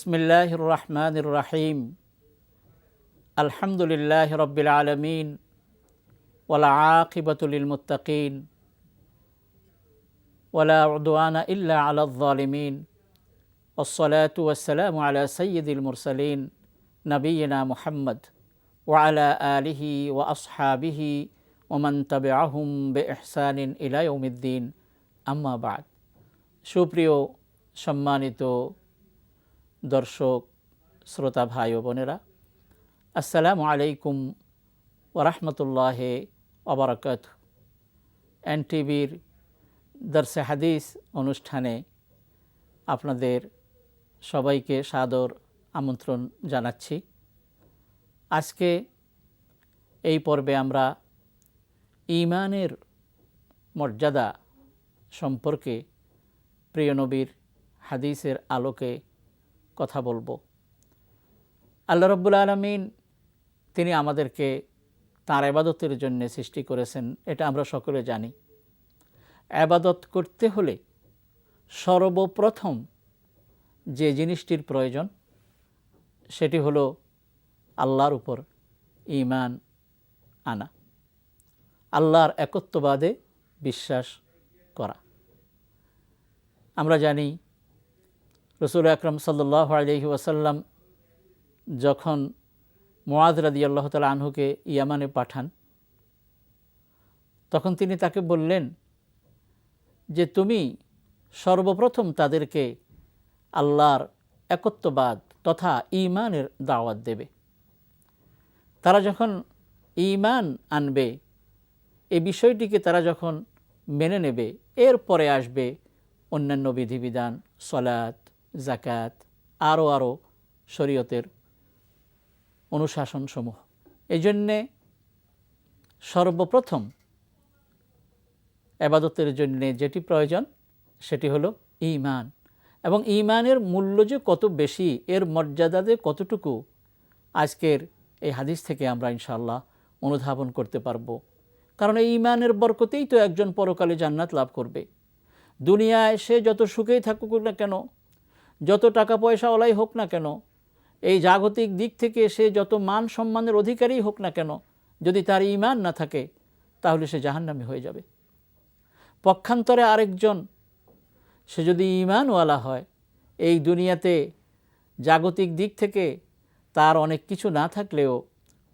بسم الله الرحمن الرحيم الحمد لله رب العالمين والعاقبة للمتقين ولا عدوان إلا على الظالمين والصلاة والسلام على سيد المرسلين نبينا محمد وعلى آله وأصحابه ومن تبعهم بإحسان إلى يوم الدين أما بعد সুপ্রিয় সম্মানিত দর্শক, শ্রোতা ভাই ও বোনেরা, আসসালামু আলাইকুম ওরহমতুল্লাহ অবরাকাত এন টিভির দর্শে হাদিস অনুষ্ঠানে আপনাদের সবাইকে সাদর আমন্ত্রণ জানাচ্ছি। আজকে এই পর্বে আমরা ইমানের মর্যাদা সম্পর্কে প্রিয়নবীর হাদিসের আলোকে কথা বলব। আল্লাহ রব্বুল আলমিন তিনি আমাদেরকে তাঁর আবাদতের জন্য সৃষ্টি করেছেন, এটা আমরা সকলে জানি। আবাদত করতে হলে সর্বপ্রথম যে জিনিসটির প্রয়োজন, সেটি হলো আল্লাহর উপর ইমান আনা। আল্লাহর একত্ববাদে বিশ্বাস করা। আমরা জানি রসুল আকরম সাল্লাহ আলহি ওয়াসাল্লাম যখন মোয়াজ রাদি আল্লাহ তালা আনহুকে ইয়ামানে পাঠান, তখন তিনি তাকে বললেন যে, তুমি সর্বপ্রথম তাদেরকে আল্লাহর একত্ববাদ তথা ইমানের দাওয়াত দেবে। তারা যখন ইমান আনবে এই বিষয়টিকে তারা যখন মেনে নেবে, এরপরে আসবে অন্যান্য বিধিবিধান, সলাৎ জাকাত আরও আরও শরীয়তের অনুশাসনসমূহ। এই জন্যে সর্বপ্রথম আবাদতের জন্যে যেটি প্রয়োজন, সেটি হলো ইমান এবং ইমানের মূল্য যে কত বেশি, এর মর্যাদা যে কতটুকু, আজকের এই হাদিস থেকে আমরা ইনশাল্লাহ অনুধাবন করতে পারব। কারণ এই ইমানের বরকতেই তো একজন পরকালে জান্নাত লাভ করবে। দুনিয়ায় সে যত সুখেই থাকুক না কেন যত টাকা পয়সা ওলাই হোক না কেন, এই জাগতিক দিক থেকে সে যত মান সম্মানের অধিকারী হোক না কেন, যদি তার ইমান না থাকে, তাহলে সে জাহান্নামি হয়ে যাবে। পক্ষান্তরে আরেকজন, সে যদি ইমানওয়ালা হয়, এই দুনিয়াতে জাগতিক দিক থেকে তার অনেক কিছু না থাকলেও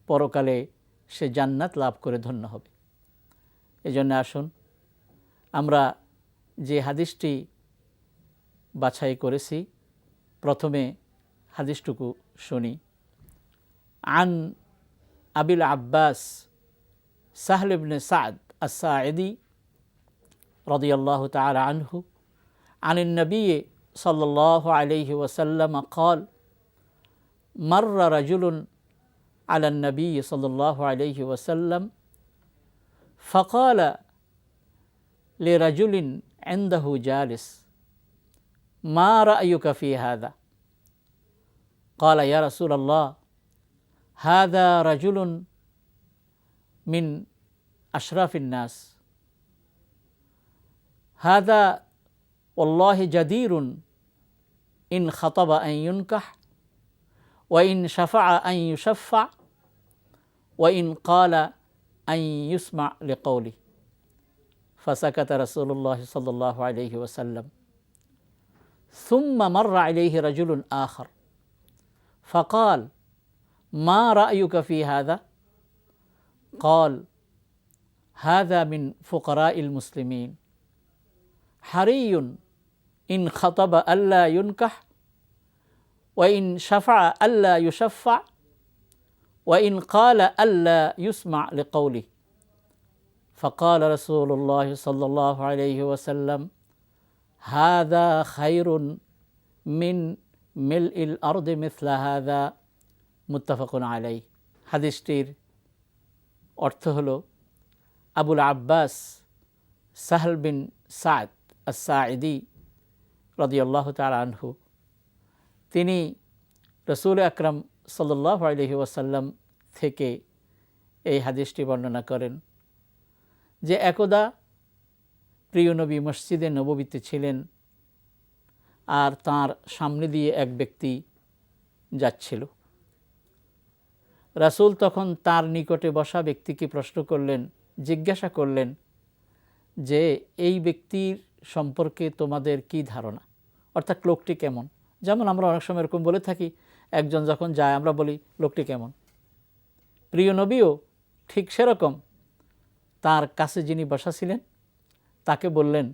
পরকালে সে জান্নাত লাভ করে ধন্য হবে। এই জন্য আসুন, আমরা যে হাদিসটি বাছাই করেছি প্রথমে হাদিসটুকু শুনি আন আবিল আব্বাস সাহল ইবনে সাদ আসাঈদি رضي الله تعالى عنه عن النبي صلى الله عليه وسلم قال مر رجل على النبي صلى الله عليه وسلم فقال لرجل عنده جالس ما رأيك في هذا؟ قال يا رسول الله هذا رجل من أشراف الناس. هذا والله جدير إن خطب أن ينكح وإن شفع أن يشفع وإن قال أن يسمع لقوله. فسكت رسول الله صلى الله عليه وسلم. ثم مر عليه رجل آخر. فقال ما رأيك في هذا؟ قال هذا من فقراء المسلمين. حري إن خطب ألا ينكح وإن شفع ألا يشفع وإن قال ألا يسمع لقوله. فقال رسول الله صلى الله عليه وسلم হাদা খাইরুন মিন মিল ইল আরদে মিসলা হাদা। মুত্তাফাকুন আলাই হাদিসটির অর্থ হল আবুল আব্বাস সাহল বিন সাদ আসাঈদি রদিয়াল্লাহ তাল আনহু। তিনি রসুল আকরম সাল্লাহ আলহি ওয়াসাল্লাম থেকে এই হাদিসটি বর্ণনা করেন যে একদা প্রিয় নবী মসজিদে নববীতে ছিলেন আর তার সামনে দিয়ে এক ব্যক্তি যাচ্ছিল। রাসূল তখন তার নিকটে বসা ব্যক্তিকে প্রশ্ন করলেন, জিজ্ঞাসা করলেন যে, এই ব্যক্তির সম্পর্কে তোমাদের কি ধারণা? অর্থাৎ লোকটি কেমন? যেমন আমরা অনেক সময় এরকম বলে থাকি, একজন যখন যায়, আমরা বলি, লোকটি কেমন? প্রিয় নবীও ঠিক সেরকম তার কাছে যিনি বসা ছিলেন তাকে বললেন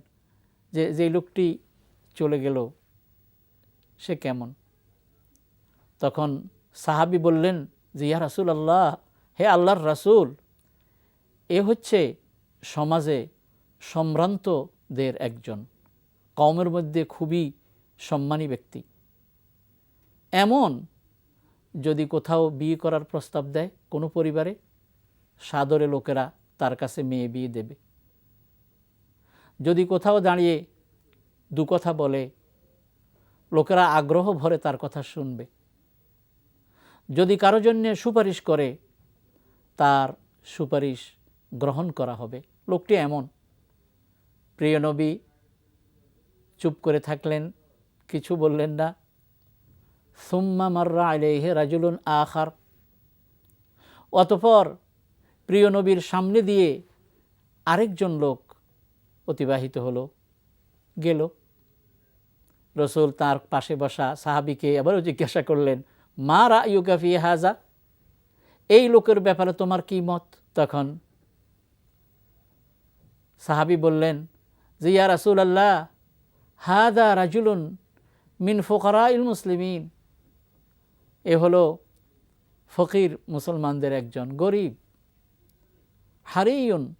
যে, যেই লোকটি চলে গেল, সে কেমন? তখন সাহাবি বললেন, যে, ইয়া রাসুল আল্লাহ হে আল্লাহর রাসূল, এ হচ্ছে সমাজে সম্ভ্রান্তদের একজন, কওমের মধ্যে খুবই সম্মানী ব্যক্তি। এমন যদি কোথাও বিয়ে করার প্রস্তাব দেয় কোনো পরিবারে, সাদরে লোকেরা তার কাছে মেয়ে বিয়ে দেবে। যদি কোথাও দাঁড়িয়ে দু কথা বলে, লোকেরা আগ্রহ ভরে তার কথা শুনবে। যদি কারও জন্যে সুপারিশ করে, তার সুপারিশ গ্রহণ করা হবে। লোকটি এমন। প্রিয় নবী, চুপ করে থাকলেন, কিছু বললেন না। সুম্মা মাররা আলেহে রাজুলুন আখার। অতপর প্রিয় নবীর সামনে দিয়ে আরেকজন লোক অতিবাহিত হলো, গেল। রসুল তার পাশে বসা সাহাবিকে আবারও জিজ্ঞাসা করলেন, মা রায়ুকাফি হাজা? এই লোকের ব্যাপারে তোমার কি মত? তখন সাহাবি বললেন, যে ইয়া রাসুল আল্লাহ হাদা রাজুলুন মিন ফোকরা ইল মুসলিমিন। এ হলো ফকির মুসলমানদের একজন গরিব হারিউন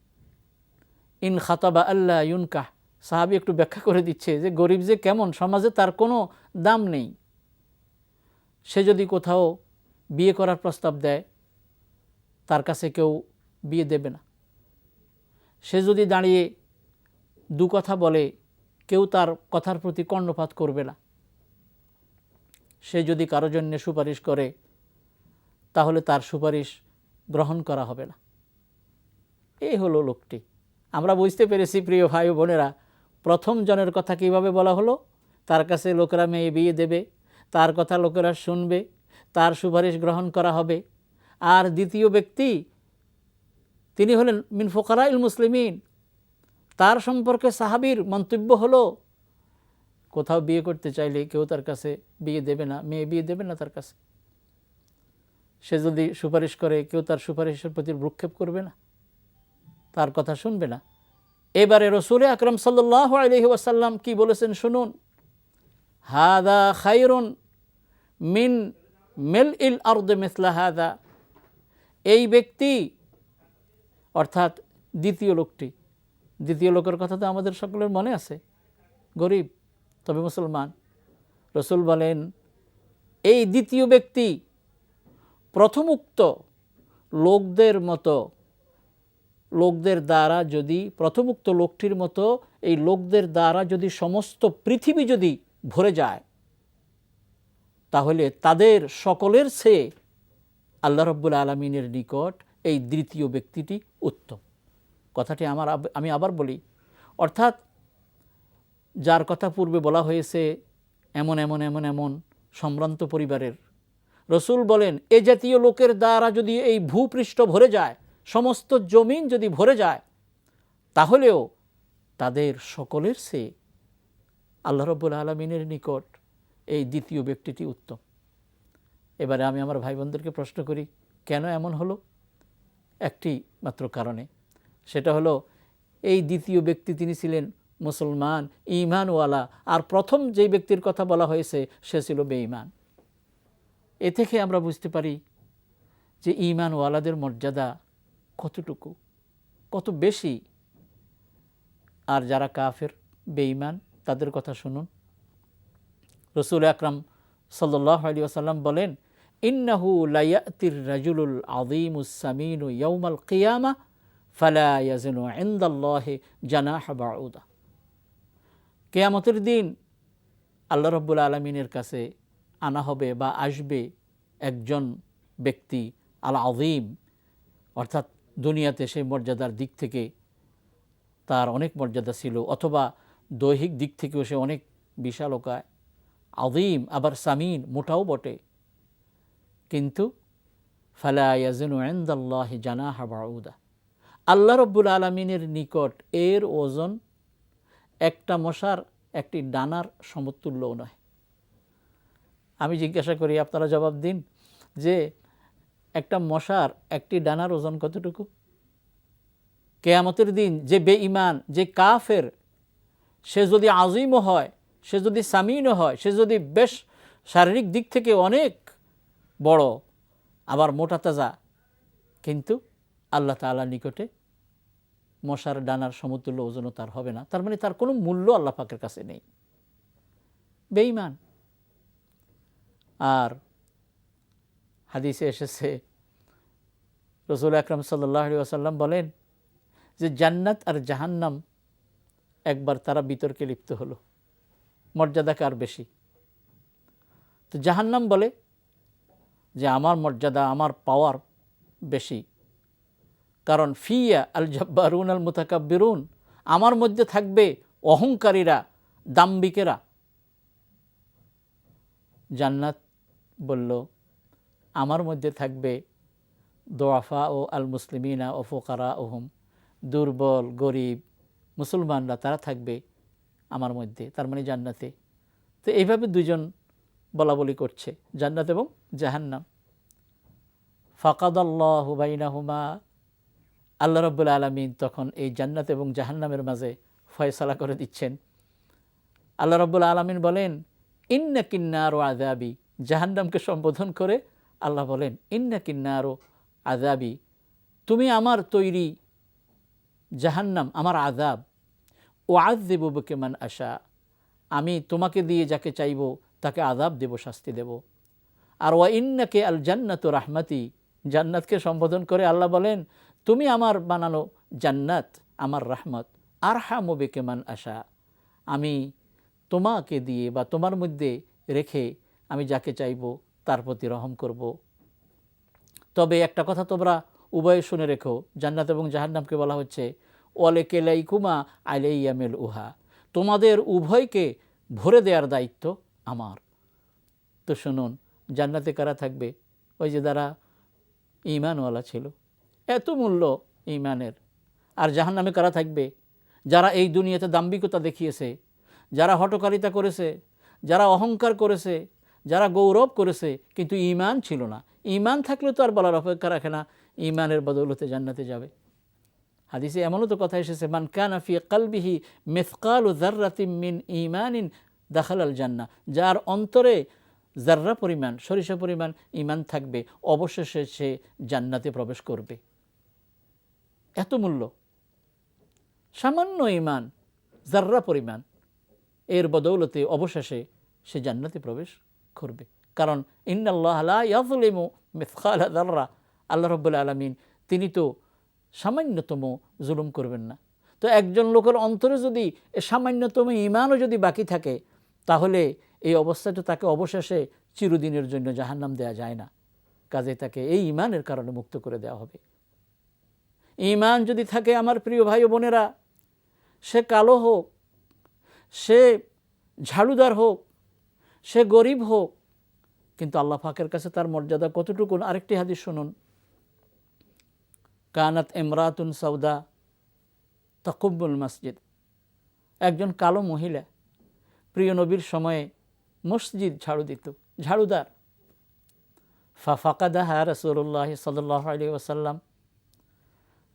ইন খাতাবা আল্লাহ ইউনকাহ। সাহাবি একটু ব্যাখ্যা করে দিচ্ছে যে, গরিব যে কেমন, সমাজে তার কোনো দাম নেই। সে যদি কোথাও বিয়ে করার প্রস্তাব দেয়, তার কাছে কেউ বিয়ে দেবে না। সে যদি দাঁড়িয়ে দু কথা বলে, কেউ তার কথার প্রতি কর্ণপাত করবে না। সে যদি কারও জন্যে সুপারিশ করে, তাহলে তার সুপারিশ গ্রহণ করা হবে না। এই হলো লোকটি। আমরা বুঝতে পেরেছি, প্রিয় ভাই বোনেরা, প্রথম জনের কথা কীভাবে বলা হলো? তার কাছে লোকেরা মেয়ে বিয়ে দেবে, তার কথা লোকেরা শুনবে, তার সুপারিশ গ্রহণ করা হবে। আর দ্বিতীয় ব্যক্তি, তিনি হলেন মিন ফোকারা ইল মুসলিমিন। তার সম্পর্কে সাহাবির মন্তব্য হলো, কোথাও বিয়ে করতে চাইলে কেউ তার কাছে বিয়ে দেবে না, মেয়ে বিয়ে দেবে না তার কাছে। সে যদি সুপারিশ করে, কেউ তার সুপারিশের প্রতি ভ্রুক্ষেপ করবে না। তার কথা শুনবে না। এবারে রসুল আকরম সাল্লাহ আলহি ওয়াসাল্লাম কি বলেছেন শুনুন। হাদা খাইরুন মিন মেল ইল আর্দে মিসলা হাদা। এই ব্যক্তি, অর্থাৎ দ্বিতীয় লোকটি, দ্বিতীয় লোকের কথা তো আমাদের সকলের মনে আছে, গরিব তবে মুসলমান। রসুল বলেন, এই দ্বিতীয় ব্যক্তি প্রথমোক্ত লোকদের মতো লোকদের দ্বারা যদি, প্রথমোক্ত লোকটির মতো এই লোকদের দ্বারা যদি সমস্ত পৃথিবী যদি ভরে যায়, তাহলে তাদের সকলের সে আল্লাহ রব্বুল আলমিনের নিকট এই দ্বিতীয় ব্যক্তিটি উত্তম। কথাটি আমার আমি আবার বলি, অর্থাৎ যার কথা পূর্বে বলা হয়েছে, এমন এমন এমন এমন সম্ভ্রান্ত পরিবারের, রসুল বলেন, এ জাতীয় লোকের দ্বারা যদি এই ভূপৃষ্ঠ ভরে যায় সমস্ত জমিন যদি ভরে যায়, তাহলেও তাদের সকলের সে আল্লাহ রব্বুল আলমিনের নিকট এই দ্বিতীয় ব্যক্তিটি উত্তম। এবারে আমি আমার ভাই বোনদেরকে প্রশ্ন করি, কেন এমন হলো? একটি মাত্র কারণে। সেটা হলো, এই দ্বিতীয় ব্যক্তি তিনি ছিলেন মুসলমান ইমানওয়ালা আর প্রথম যেই ব্যক্তির কথা বলা হয়েছে, সে ছিল বেঈমান। এ থেকে আমরা বুঝতে পারি যে ইমানওয়ালাদের মর্যাদা কতটুকু? কত বেশি? আর যারা কাফের, বেঈমান, তাদের কথা শুনুন। রসুল আকরাম সাল্লাহ আলী আসাল্লাম বলেন, ইন্নাহু লায়াতির রাজুলুল আদিমুসামিনু ইয়ৌমাল কিয়ামা, ফালা ইয়াজিনু ইন্দাল্লাহে জানাহ বাউদা. কেয়ামতের দিন আল্লাহ রব্বুল আলমিনের কাছে আনা হবে বা আসবে একজন ব্যক্তি আল আদিম অর্থাৎ দুনিয়াতে সেই মর্যাদার দিক থেকে তার অনেক মর্যাদা ছিল, অথবা দৈহিক দিক থেকেও সে অনেক বিশালকায় আদিম আবার সামিন মোটাও বটে। কিন্তু ফালায়াজনু আন্দাল্লাহ জানাহা বাউদা। আল্লাহ রব্বুল আলমিনের নিকট এর ওজন একটা মশার, একটি ডানার সমতুল্যও নয়। আমি জিজ্ঞাসা করি, আপনারা জবাব দিন যে একটা মশার একটি ডানার ওজন কতটুকু? কেয়ামতের দিন যে বেঈমান, যে কাফের, সে যদি আজিমও হয়, সে যদি সামিনও হয়, সে যদি বেশ শারীরিক দিক থেকে অনেক বড়, আবার মোটা তাজা, কিন্তু আল্লাহ তালার নিকটে মশার ডানার সমতুল্য ওজনও তার হবে না। তার মানে তার কোনো মূল্য আল্লাহ পাকের কাছে নেই। বেঈমান। আর হাদিসে এসেছে। রসুল আকরম সাল্লাহ আসাল্লাম বলেন যে, জান্নাত আর জাহান্নাম একবার তারা বিতর্কে লিপ্ত হলো, মর্যাদা কার বেশি? তো জাহান্নাম বলে যে, আমার মর্যাদা, আমার পাওয়ার বেশি। কারণ, ফিয়া আল জব্বারুন আল মুতাকাব্বিরুন, আমার মধ্যে থাকবে অহংকারীরা দাম্বিকেরা জান্নাত বলল আমার মধ্যে থাকবে দোয়াফা ও আল মুসলিমিনা ও ফোকারা ওহম দুর্বল, গরিব, মুসলমানরা তারা থাকবে আমার মধ্যে, তার মানে জান্নাতে। তো এইভাবে দুজন বলা বলি করছে, জান্নাত এবং জাহান্নাম। ফাকাদাল্লাহ হুমা আল্লাহ রব্বুল আলমিন তখন এই জান্নাত এবং জাহান্নামের মাঝে ফয়সালা করে দিচ্ছেন। আল্লাহ রব্বুল আলমিন বলেন ইন্না কিন্নার ও আজাবি জাহান্নামকে সম্বোধন করে আল্লাহ বলেন, ইন্না কিন্নার আজাবি তুমি আমার তৈরি জাহান্নাম, আমার আজাব ও আজ দেবকে মান আশা, আমি তোমাকে দিয়ে যাকে চাইব, তাকে আজাব দেব, শাস্তি দেব। আর ওয়া ইন্নাকে আল জান্নাত রাহমাতি, জান্নাতকে সম্বোধন করে আল্লাহ বলেন, তুমি আমার বানানো জান্নাত, আমার রাহমত। আর হামবেকে মান আশা, আমি তোমাকে দিয়ে বা তোমার মধ্যে রেখে আমি যাকে চাইব তার প্রতি রহম করব। তবে একটা কথা তোমরা উভয়ে শুনে রেখো, জান্নাত এবং জাহান্নামকে বলা হচ্ছে, ওয়ালে কেলাইকুমা আলাইয়ামেল উহা। তোমাদের উভয়কে ভরে দেওয়ার দায়িত্ব আমার। তো শুনুন, জান্নাতে কারা থাকবে? ওই যে যারা ইমানওয়ালা ছিল। এত মূল্য ইমানের আর জাহান নামে কারা থাকবে? যারা এই দুনিয়াতে দাম্বিকতা দেখিয়েছে, যারা হটকারিতা করেছে, যারা অহংকার করেছে যারা গৌরব করেছে, কিন্তু ইমান ছিল না। ইমান থাকলে তো আর বলার অপেক্ষা রাখে না ইমানের বদৌলতে জান্নাতে যাবে। হাদিসে এমনও তো কথা এসেছে, মান কানাফি কালবিহি মেফকাল ও জার্রাতিম মিন ইমানিন দাখাল আল জান্না যার অন্তরে জার্রা পরিমাণ, সরিষা পরিমাণ ইমান থাকবে, অবশেষে সে জান্নাতে প্রবেশ করবে। এত মূল্য। সামান্য ইমান জার্রা পরিমাণ, এর বদৌলতে অবশেষে সে জান্নাতে প্রবেশ করবে। কারণ ইন্নাল্লাহ মিসকাল জার্রা আল্লাহ রব্বুল আলমিন তিনি তো সামান্যতম জুলুম করবেন না। তো একজন লোকের অন্তরে যদি সামান্যতম ইমানও যদি বাকি থাকে, তাহলে এই অবস্থাটা তাকে অবশেষে চিরদিনের জন্য জাহান্নাম দেয়া যায় না। কাজে তাকে এই ইমানের কারণে মুক্ত করে দেওয়া হবে। ইমান যদি থাকে আমার প্রিয় ভাই বোনেরা, সে কালো হোক, সে ঝাড়ুদার হোক সে গরিব হোক, কিন্তু আল্লাহ ফাকের কাছে তার মর্যাদা কতটুকুন? আরেকটি হাদিস শুনুন। কানাত এমরাতুন সৌদা তকুব্বুল মসজিদ। একজন কালো মহিলা প্রিয় নবীর সময়ে মসজিদ ঝাড়ু দিত, ঝাড়ুদার। ফা ফাকাদাহা রসুল্লাহ সাল্লাহ আলী ওসাল্লাম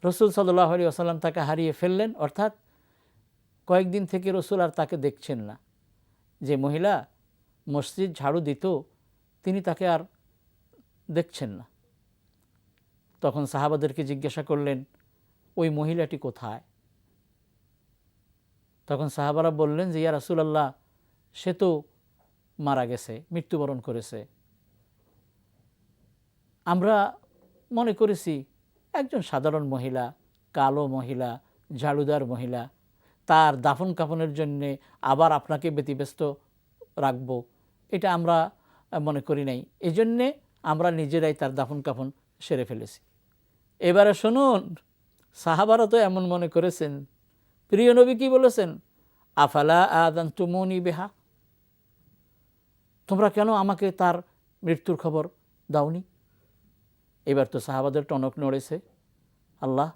রসুল সাল্লাহ আলী ওসাল্লাম তাকে হারিয়ে ফেললেন, অর্থাৎ কয়েকদিন থেকে রসুল আর তাকে দেখছেন না। যে মহিলা মসজিদ ঝাড়ু দিত তিনি তাকে আর দেখছেন না। তখন সাহাবাদেরকে জিজ্ঞাসা করলেন, ওই মহিলাটি কোথায়? তখন সাহাবারা বললেন, যে ইয়া রাসুলাল্লাহ, সে তো মারা গেছে, মৃত্যুবরণ করেছে। আমরা মনে করেছি একজন সাধারণ মহিলা, কালো মহিলা, ঝাড়ুদার মহিলা, তার দাফন কাফনের জন্যে আবার আপনাকে ব্যতিব্যস্ত রাখব। এটা আমরা মনে করি নাই। এই জন্যে আমরা নিজেরাই তার দাফন কাফন সেরে ফেলেছি। এবারে শুনুন, সাহাবারা তো এমন মনে করেছেন। প্রিয় নবী কি বলেছেন? আফালা আদান তুমনি বেহা? তোমরা কেন আমাকে তার মৃত্যুর খবর দাওনি? এবার তো সাহাবাদের টনক নড়েছে। আল্লাহ,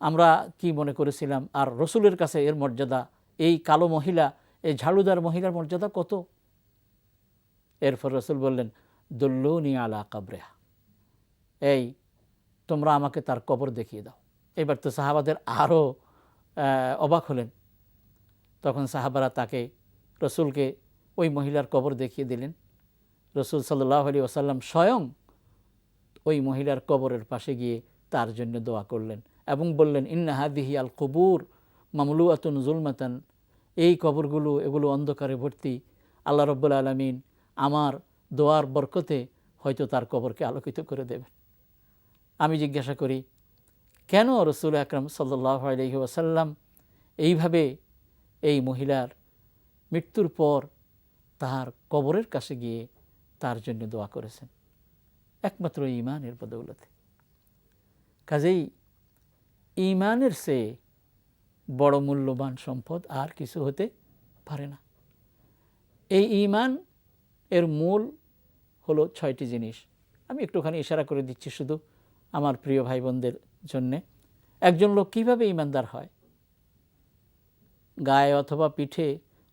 আমরা কি মনে করেছিলাম? আর রসুলের কাছে এর মর্যাদা, এই কালো মহিলা, এই ঝাড়ুদার মহিলার মর্যাদা কত? এরপর রসুল বললেন, দল্লুনি আলা কাবরেহা। এই, তোমরা আমাকে তার কবর দেখিয়ে দাও। এবার তো সাহাবাদের আরও অবাক হলেন। তখন সাহাবারা তাকে, রসুলকে ওই মহিলার কবর দেখিয়ে দিলেন। রসুল সাল্লাহ আলী ওসাল্লাম স্বয়ং ওই মহিলার কবরের পাশে গিয়ে তার জন্য দোয়া করলেন এবং বললেন, ইন্না হাদিহি আল কবুর মামলু আতুন জুলমাতান। এই কবরগুলো, এগুলো অন্ধকারে ভর্তি। আল্লাহ রব্বুল আলমিন আমার দোয়ার বরকতে হয়তো তার কবরকে আলোকিত করে দেবেন আমি জিজ্ঞাসা করি, কেন রসুল আকরম সাল্লাহ আলহি এইভাবে এই মহিলার মৃত্যুর পর তাহার কবরের কাছে গিয়ে তার জন্য দোয়া করেছেন? একমাত্র ইমানের বদৌলতে। কাজেই ইমানের সে বড় মূল্যবান সম্পদ আর কিছু হতে পারে না। এই ইমান এর মূল হলো ছয়টি জিনিস। আমি একটুখানি ইশারা করে দিচ্ছি শুধু আমার প্রিয় ভাই বোনদের জন্যে। একজন লোক কীভাবে ইমানদার হয়? গায়ে অথবা পিঠে,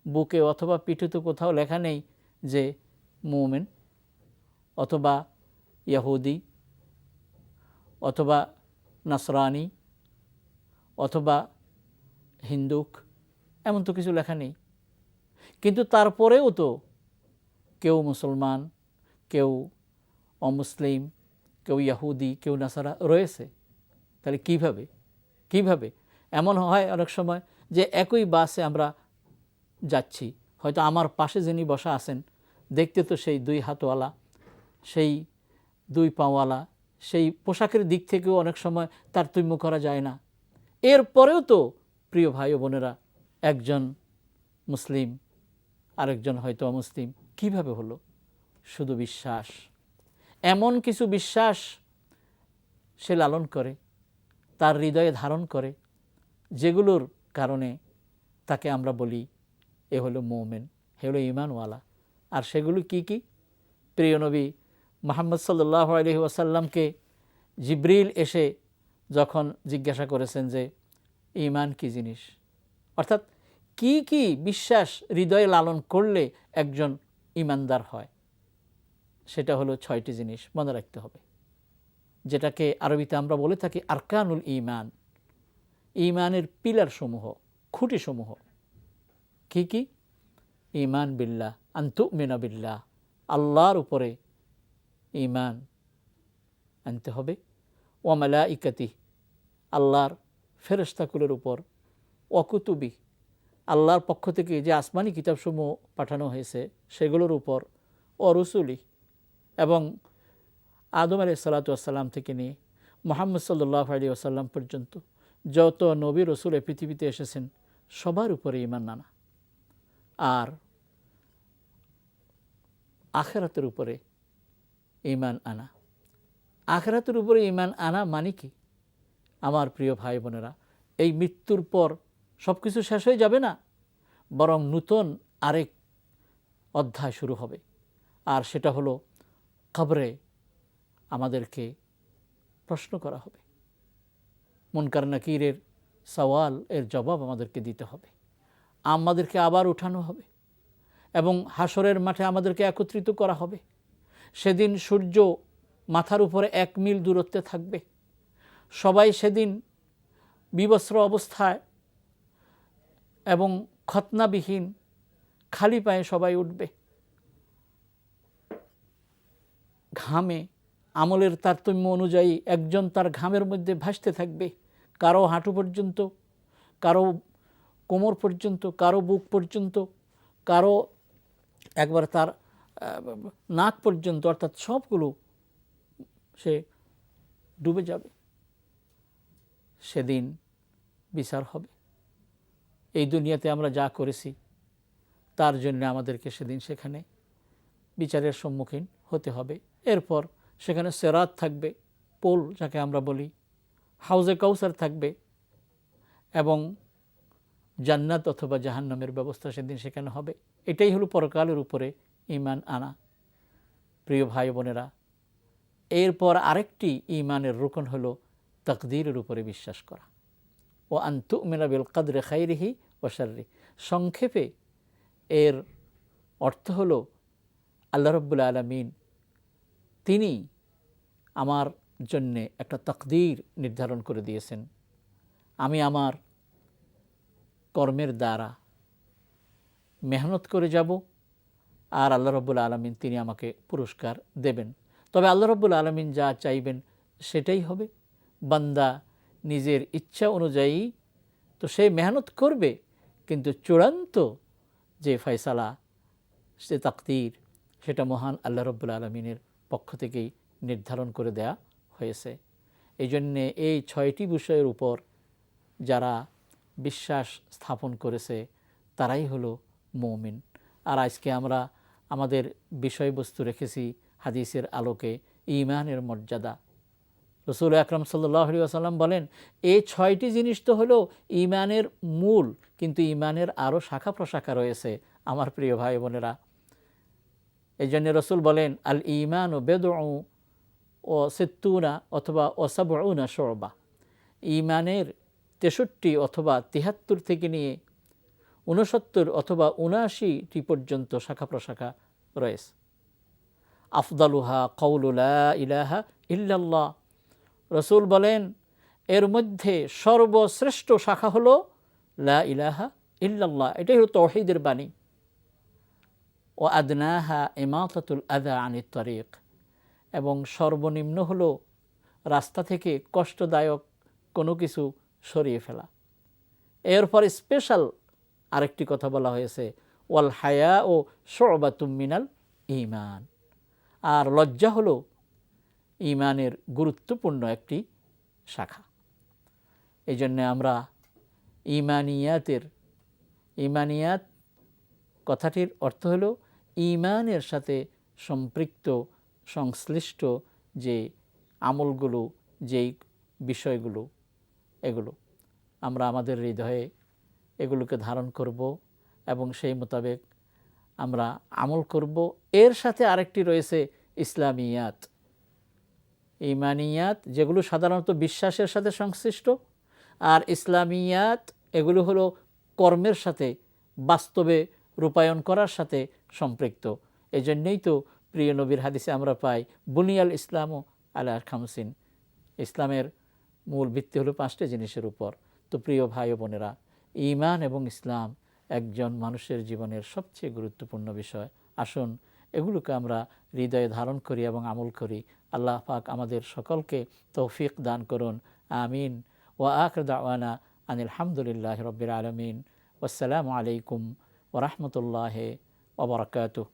বুকে অথবা পিঠে তো কোথাও লেখা নেই যে মোমেন অথবা ইয়াহুদি অথবা নাসরানি অথবা হিন্দুক, এমন তো কিছু লেখা নেই। কিন্তু তারপরেও তো কেউ মুসলমান, কেউ অমুসলিম, কেউ ইয়াহুদি কেউ নাসারা রয়েছে। তাহলে কীভাবে? কীভাবে? এমন হয় অনেক সময় যে একই বাসে আমরা যাচ্ছি। হয়তো আমার পাশে যিনি বসা আছেন, দেখতে তো সেই দুই হাতওয়ালা, সেই দুই পাওয়ালা, সেই পোশাকের দিক থেকেও অনেক সময় তারতম্য করা যায় না। এরপরেও তো প্রিয় ভাই বোনেরা, একজন মুসলিম, আরেকজন হয়তো অমুসলিম। কীভাবে হলো? শুধু বিশ্বাস। এমন কিছু বিশ্বাস সে লালন করে, তার হৃদয়ে ধারণ করে, যেগুলোর কারণে তাকে আমরা বলি, এ হলো মোমেন হে হলো ইমানওয়ালা আর সেগুলো কি কি? প্রিয় নবী মোহাম্মদ সাল্লাহ আলহি ওয়াসাল্লামকে জিব্রিল এসে যখন জিজ্ঞাসা করেছেন যে ইমান কি জিনিস? অর্থাৎ কি কি বিশ্বাস হৃদয়ে লালন করলে একজন ইমানদার হয়। সেটা হলো ছয়টি জিনিস মনে রাখতে হবে। যেটাকে আরবিতে আমরা বলে থাকি আরকানুল ইমান ইমানের পিলার সমূহ, খুঁটি সমূহ। কি কি? ইমান বিল্লাহ আন্তু মিনা বিল্লাহ। আল্লাহর উপরে ইমান আনতে হবে। ওয়ামালা ইকাতি আল্লাহর ফেরস্তাকুলের উপর। অকুতুবি আল্লাহর পক্ষ থেকে যে আসমানি কিতাবসমূহ পাঠানো হয়েছে, সেগুলোর উপর অরসুলি এবং আদম আলি সাল্লাতাম থেকে নিয়ে মোহাম্মদ সাল্লাহ আলী আসাল্লাম পর্যন্ত যত নবী রসুল পৃথিবীতে এসেছেন, সবার উপরে ইমান নানা আর আখেরাতের উপরে ইমান আনা। আখেরাতের উপরে ইমান আনা মানে কি? আমার প্রিয় ভাই বোনেরা, এই মৃত্যুর পর সব কিছু শেষ হয়ে যাবে না। বরং নূতন আরেক অধ্যায় শুরু হবে। আর সেটা হলো খবরে আমাদেরকে প্রশ্ন করা হবে। মুনকার নাকিরের সওয়াল, এর জবাব আমাদেরকে দিতে হবে। আমাদেরকে আবার উঠানো হবে এবং হাসরের মাঠে আমাদেরকে একত্রিত করা হবে। সেদিন সূর্য মাথার উপরে এক মিল দূরত্বে থাকবে। সবাই সেদিন বিবস্ত্র অবস্থায় এবং খতনাবিহীন খালি পায়ে সবাই উঠবে। ঘামে, আমলের তারতম্য অনুযায়ী একজন তার ঘামের মধ্যে ভাসতে থাকবে। কারও হাঁটু পর্যন্ত, কারও কোমর পর্যন্ত, কারও বুক পর্যন্ত, কারও একবার তার নাক পর্যন্ত, অর্থাৎ সবগুলো সে ডুবে যাবে। সেদিন বিচার হবে। এই দুনিয়াতে আমরা যা করেছি, তার জন্য আমাদেরকে সেদিন সেখানে বিচারের সম্মুখীন হতে হবে। এরপর সেখানে সেরাত থাকবে, পোল যাকে আমরা বলি, হাউজে কাউসার থাকবে এবং জান্নাত অথবা জাহান্নামের ব্যবস্থা সেদিন সেখানে হবে। এটাই হলো পরকালের উপরে ইমান আনা। প্রিয় ভাই বোনেরা, এরপর আরেকটি ইমানের রোকন হলো তকদিরের উপরে বিশ্বাস করা। ও আন্তু মিনাবিল কাদরে খাইরিহি ও সংক্ষেপে এর অর্থ হল, আল্লাহ রব্বুল আলমিন তিনি আমার জন্যে একটা তকদির নির্ধারণ করে দিয়েছেন। আমি আমার কর্মের দ্বারা মেহনত করে যাব আর আল্লাহ রব্বুল আলমিন তিনি আমাকে পুরস্কার দেবেন। তবে আল্লাহ রব্বুল আলমিন যা চাইবেন সেটাই হবে। বান্দা নিজের ইচ্ছা অনুযায়ী তো সে মেহনত করবে কিন্তু চূড়ান্ত যে ফয়সালা, সে তাকদির, সেটা মহান আল্লাহ রব্বুল আলমিনের পক্ষ থেকেই নির্ধারণ করে দেয়া হয়েছে। এই জন্যে এই ছয়টি বিষয়ের উপর যারা বিশ্বাস স্থাপন করেছে, তারাই হলো মৌমিন। আর আজকে আমরা আমাদের বিষয়বস্তু রেখেছি হাদিসের আলোকে ইমানের মর্যাদা। রসুল আকরম সাল্লাহ আসাল্লাম বলেন এই ছয়টি জিনিস তো হলো ইমানের মূল, কিন্তু ইমানের আরও শাখা প্রশাখা রয়েছে, আমার প্রিয় ভাই বোনেরা। এই জন্য রসুল বলেন, আল ইমান ও বেদ ও সিত্তুনা অথবা ও সাবউনা শোরবা ইমানের তেষট্টি অথবা তিহাত্তর থেকে নিয়ে ঊনসত্তর অথবা উনআশিটি পর্যন্ত শাখা প্রশাখা রয়েছে। আফদালুহা কৌলুলা ইলাহা ইল্লাল্লাহ। রসুল বলেন, এর মধ্যে সর্বশ্রেষ্ঠ শাখা হলো লা ইলাহা ইল্লাল্লাহ। এটাই হলো তৌহিদের বাণী। ও আদনাহা ইমাতাতুল আদা আনি তরিক। এবং সর্বনিম্ন হলো রাস্তা থেকে কষ্টদায়ক কোনো কিছু সরিয়ে ফেলা। এরপর স্পেশাল আরেকটি কথা বলা হয়েছে, ওয়াল হায়া ও শোবাতুম মিনাল ইমান আর লজ্জা হলো ইমানের গুরুত্বপূর্ণ একটি শাখা। এই জন্যে আমরা ইমানিয়াতের, ইমানিয়াত কথাটির অর্থ হলো ইমানের সাথে সম্পৃক্ত, সংশ্লিষ্ট যে আমলগুলো, যেই বিষয়গুলো, এগুলো। আমরা আমাদের হৃদয়ে এগুলোকে ধারণ করব এবং সেই মোতাবেক আমরা আমল করব। এর সাথে আরেকটি রয়েছে ইসলামিয়াত। ইমানিয়াত, যেগুলো সাধারণত বিশ্বাসের সাথে সংশ্লিষ্ট, আর ইসলামিয়াত, এগুলো হলো কর্মের সাথে, বাস্তবে রূপায়ণ করার সাথে সম্পৃক্ত। এই জন্যই তো প্রিয় নবীর হাদিসে আমরা পাই, বুনিয়াল ইসলাম ও আল্লাহ খামসিন। ইসলামের মূল ভিত্তি হলো পাঁচটি জিনিসের উপর। তো প্রিয় ভাই বোনেরা ইমান এবং ইসলাম একজন মানুষের জীবনের সবচেয়ে গুরুত্বপূর্ণ বিষয়। আসুন এগুলোকে আমরা হৃদয়ে ধারণ করি এবং আমল করি। আল্লাহ পাক আমাদের সকলকে তৌফিক দান করুন। আমিন। ও আখর আনিল হামদুলিল্লাহ রবির আলমিন। আসসালামু আলাইকুম ওরহমতুল্লাহ ওবরাকাতুহ